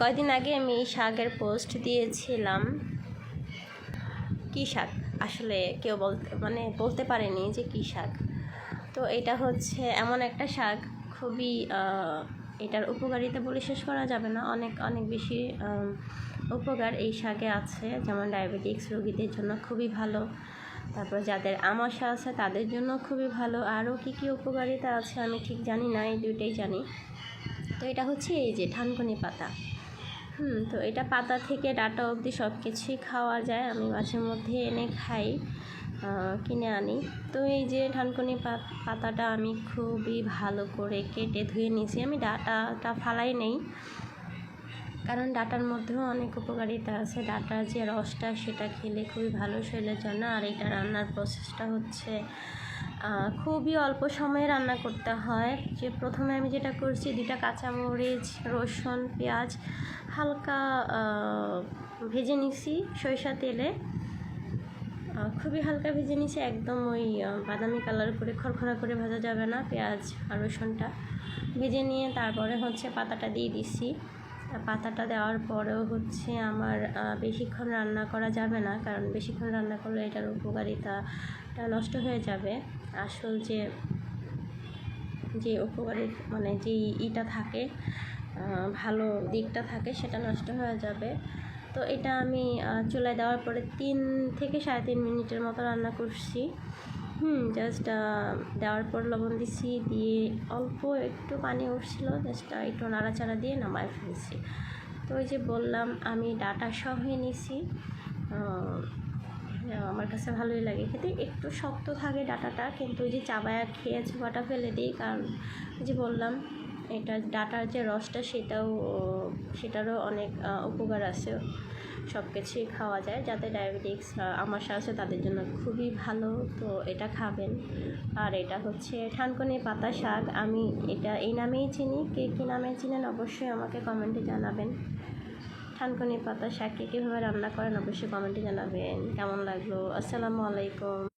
কয়দিন আগে আমি শাকের পোস্ট দিয়েছিলাম। কী শাক? আসলে কেউ বলতে মানে বলতে পারেনি যে কী শাক। তো এটা হচ্ছে এমন একটা শাক, খুবই এটার উপকারিতা বলে শেষ করা যাবে না। অনেক অনেক বেশি উপকার এই শাকে আছে, যেমন ডায়াবেটিক্স রোগীদের জন্য খুবই ভালো। তারপর যাদের আমাশা আছে তাদের জন্য খুবই ভালো। আরও কী কী উপকারিতা আছে আমি ঠিক জানি না, এই দুইটাই জানি। তো এটা হচ্ছে এই যে ঠানকুনি পাতা। হুম, তো এটা পাতা থেকে ডাটা অবধি সব কিছুই খাওয়া যায়। আমি মাঝে মধ্যে এনে খাই কিনে আনি। তো এই যে ঢানকুনি পাত পাতাটা আমি খুবই ভালো করে কেটে ধুয়ে নিয়েছি। আমি ডাটাটা ফালাই নেই। কারণ ডাটার মধ্যেও অনেক উপকারিতা আছে। ডাটার যে রসটা সেটা খেলে খুবই ভালো শরীরের জন্য, আর এটা রান্নার প্রসেসটা হচ্ছে খুবই অল্প সময়ে রান্না করতে হয়। যে প্রথমে আমি যেটা করছি দুটা কাঁচামরিচ, রসুন, পেঁয়াজ, হালকা ভেজে নিছি সরিষা তেলে। খুবই হালকা ভেজে নিছি, একদম ওই বাদামি কালার করে খড়খড়া করে ভাজা যাবে না, পেঁয়াজ আর রসুনটা ভেজে নিয়ে তারপরে হচ্ছে পাতাটা দিয়ে দিছি। পাতাটা দেওয়ার পরেও হচ্ছে আমার বেশিক্ষণ রান্না করা যাবে না, কারণ বেশিক্ষণ রান্না করলে এটার উপকারিতাটা নষ্ট হয়ে যাবে। আসল যে যে উপকারী মানে যেই ইটা থাকে ভালো দিকটা থাকে সেটা নষ্ট হয়ে যাবে। তো এটা আমি চুলায় দেওয়ার পরে তিন থেকে সাড়ে তিন মিনিটের মতো রান্না করছি। হুম জাস্ট দেওয়ার পর লবণ দিছি, দিয়ে অল্প একটু পানি উঠছিল জাস্ট একটু নাড়াচাড়া দিয়ে নামায় ফেলছি। তো ওই যে বললাম, আমি ডাটা সহে নিছি। আমার কাছে ভালোই লাগে। খেতে একটু শক্ত থাকে ডাটাটা, কিন্তু ওই যে চাবায়া খেয়ে চোবাটা ফেলে দিই, কারণ যে বললাম এটা ডাটার যে রসটা সেটাও, সেটারও অনেক উপকার আছে। সব কিছুই খাওয়া যায়। যাতে ডায়াবেটিক্স আমাশা আছে তাদের জন্য খুবই ভালো। তো এটা খাবেন। আর এটা হচ্ছে ঠানকনি পাতা শাক। আমি এটা এই নামেই চিনি। কে কী নামে চিনেন অবশ্যই আমাকে কমেন্টে জানাবেন। থানকুনি পাতা শাক শাককে কীভাবে রান্না করেন অবশ্যই কমেন্টে জানাবেন। কেমন লাগল? আসসালামু আলাইকুম।